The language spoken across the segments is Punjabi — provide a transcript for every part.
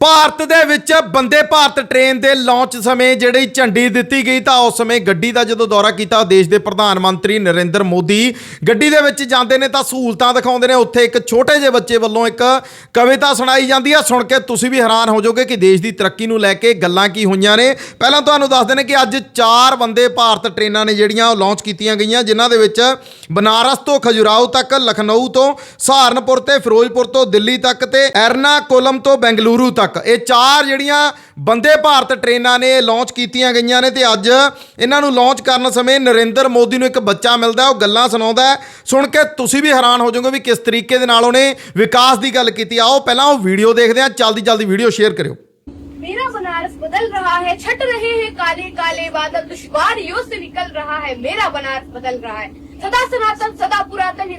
ਭਾਰਤ ਦੇ ਵਿੱਚ ਬੰਦੇ ਭਾਰਤ ਟ੍ਰੇਨ ਦੇ ਲਾਂਚ ਸਮੇਂ ਜਿਹੜੀ ਝੰਡੀ ਦਿੱਤੀ ਗਈ ਤਾਂ ਉਸ ਸਮੇਂ ਗੱਡੀ ਦਾ ਜਦੋਂ ਦੌਰਾ ਕੀਤਾ ਦੇਸ਼ ਦੇ ਪ੍ਰਧਾਨ ਮੰਤਰੀ ਨਰਿੰਦਰ ਮੋਦੀ ਗੱਡੀ ਦੇ ਵਿੱਚ ਜਾਂਦੇ ਨੇ ਤਾਂ ਸਹੂਲਤਾਂ ਦਿਖਾਉਂਦੇ ਨੇ। ਉੱਥੇ ਇੱਕ ਛੋਟੇ ਜਿਹੇ ਬੱਚੇ ਵੱਲੋਂ ਇੱਕ ਕਵਿਤਾ ਸੁਣਾਈ ਜਾਂਦੀ ਹੈ ਸੁਣ ਕੇ ਤੁਸੀਂ ਵੀ ਹੈਰਾਨ ਹੋ ਜਾਓਗੇ ਕਿ ਦੇਸ਼ ਦੀ ਤਰੱਕੀ ਨੂੰ ਲੈ ਕੇ ਗੱਲਾਂ ਕੀ ਹੋਈਆਂ ਨੇ। ਪਹਿਲਾਂ ਤੁਹਾਨੂੰ ਦੱਸ ਦਿੰਦੇ ਕਿ ਅੱਜ ਚਾਰ ਬੰਦੇ ਭਾਰਤ ਟ੍ਰੇਨਾਂ ਨੇ ਜਿਹੜੀਆਂ ਉਹ ਲਾਂਚ ਕੀਤੀਆਂ ਗਈਆਂ, ਜਿਨ੍ਹਾਂ ਦੇ ਵਿੱਚ ਬਨਾਰਸ ਤੋਂ ਖਜੁਰਾਹੋ ਤੱਕ, ਲਖਨਊ ਤੋਂ ਸਹਾਰਨਪੁਰ ਤੇ ਫਿਰੋਜ਼ਪੁਰ ਤੋਂ ਦਿੱਲੀ ਤੱਕ ਤੇ ਐਰਨਾਕੁਲਮ ਤੋਂ ਬੈਂਗਲੁਰੂ ਤੱਕ। ਇਹ ਚਾਰ ਜਿਹੜੀਆਂ ਬੰਦੇ ਭਾਰਤ ਟ੍ਰੇਨਾਂ ਨੇ ਲਾਂਚ ਕੀਤੀਆਂ ਗਈਆਂ ਨੇ ਤੇ ਅੱਜ ਇਹਨਾਂ ਨੂੰ ਲਾਂਚ ਕਰਨ ਸਮੇਂ ਨਰਿੰਦਰ ਮੋਦੀ ਨੂੰ ਇੱਕ ਬੱਚਾ ਮਿਲਦਾ ਹੈ, ਉਹ ਗੱਲਾਂ ਸੁਣਾਉਂਦਾ ਹੈ। ਸੁਣ ਕੇ ਤੁਸੀਂ ਵੀ ਹੈਰਾਨ ਹੋ ਜਾਓਗੇ ਵੀ ਕਿਸ ਤਰੀਕੇ ਦੇ ਨਾਲ ਉਹਨੇ ਵਿਕਾਸ ਦੀ ਗੱਲ ਕੀਤੀ ਆਓ ਪਹਿਲਾਂ ਉਹ ਵੀਡੀਓ ਦੇਖਦੇ ਹਾਂ ਜਲਦੀ ਜਲਦੀ ਵੀਡੀਓ ਸ਼ੇਅਰ ਕਰਿਓ मेरा बनारस बदल रहा है छट रहे हैं काले काले बादल दुश्वारियों से निकल रहा है मेरा बनारस बदल रहा है सदा सनातन सदा पुरातन ये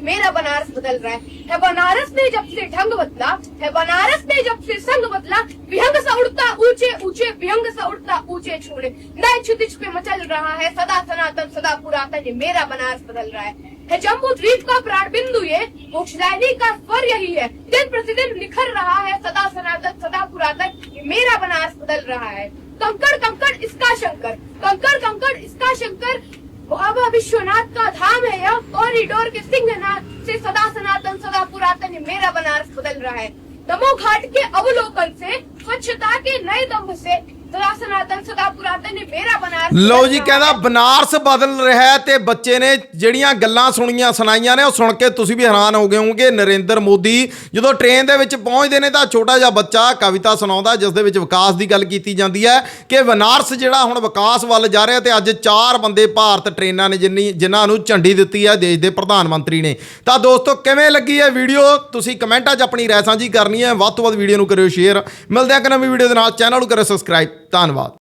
मेरा बनारस बदल रहा है। है बनारस ने जब से ढंग बदला, है बनारस ने जब से संग बदला, विहंग सा उड़ता, ऊँचे ऊँचे, विहंग सा उड़ता, ऊँचे छोड़े नए क्षितिज पे मचल रहा है सदा सनातन, सदा पुरातन, ये मेरा बनारस बदल रहा है। है जम्मू द्वीप का प्राण बिंदु ये मोक्षदायिनी का स्वर यही है। दिन प्रतिदिन निखर रहा है सदा सनातन, सदा पुरातन, ये मेरा बनारस बदल रहा है। कंकड़ कंकड़, इसका शंकर, कंकड़ कंकड़, इसका शंकर बाबा विश्वनाथ का धाम है यह। कॉरिडोर के सिंहनाथ से सदा सनातन सदा पुरातन मेरा बनारस बदल रहा है। दमो घाट के अवलोकन से, स्वच्छता के नए दम्भ से ਨਹੀਂ ਲਓ ਜੀ ਕਹਿੰਦਾ ਬਨਾਰਸ ਬਦਲ ਰਿਹਾ ਹੈ ਤੇ ਬੱਚੇ ਨੇ ਜਿਹੜੀਆਂ ਗੱਲਾਂ ਸੁਣੀਆਂ ਸੁਣਾਈਆਂ ਨੇ ਉਹ ਸੁਣ ਕੇ ਤੁਸੀਂ ਵੀ ਹੈਰਾਨ ਹੋ ਗਏ ਹੋਗੇ ਨਰਿੰਦਰ ਮੋਦੀ ਜਦੋਂ ਟ੍ਰੇਨ ਦੇ ਵਿੱਚ ਪਹੁੰਚਦੇ ਨੇ ਤਾਂ ਛੋਟਾ ਜਿਹਾ ਬੱਚਾ ਕਵਿਤਾ ਸੁਣਾਉਂਦਾ ਜਿਸ ਦੇ ਵਿੱਚ ਵਿਕਾਸ ਦੀ ਗੱਲ ਕੀਤੀ ਜਾਂਦੀ ਹੈ ਕਿ ਬਨਾਰਸ ਜਿਹੜਾ ਹੁਣ ਵਿਕਾਸ ਵੱਲ ਜਾ ਰਿਹਾ ਤੇ ਅੱਜ ਚਾਰ ਬੰਦੇ ਭਾਰਤ ਟ੍ਰੇਨਾਂ ਨੇ ਜਿੰਨੀ ਜਿਨ੍ਹਾਂ ਨੂੰ ਝੰਡੀ ਦਿੱਤੀ ਹੈ ਦੇਸ਼ ਦੇ ਪ੍ਰਧਾਨ ਮੰਤਰੀ ਨੇ। ਤਾਂ ਦੋਸਤੋ ਕਿਵੇਂ ਲੱਗੀ ਹੈ ਵੀਡੀਓ? ਤੁਸੀਂ ਕਮੈਂਟਾਂ 'ਚ ਆਪਣੀ ਰਾਏ ਸਾਂਝੀ ਕਰਨੀ ਹੈ। ਵੱਧ ਤੋਂ ਵੱਧ ਵੀਡੀਓ ਨੂੰ ਕਰਿਓ ਸ਼ੇਅਰ ਮਿਲਦੇ ਆ ਕਿ ਨਵੀਂ ਵੀਡੀਓ ਦੇ ਨਾਲ। ਚੈਨਲ ਨੂੰ ਕਰਿਓ ਸਬਸਕ੍ਰਾਈਬ ਧੰਨਵਾਦ।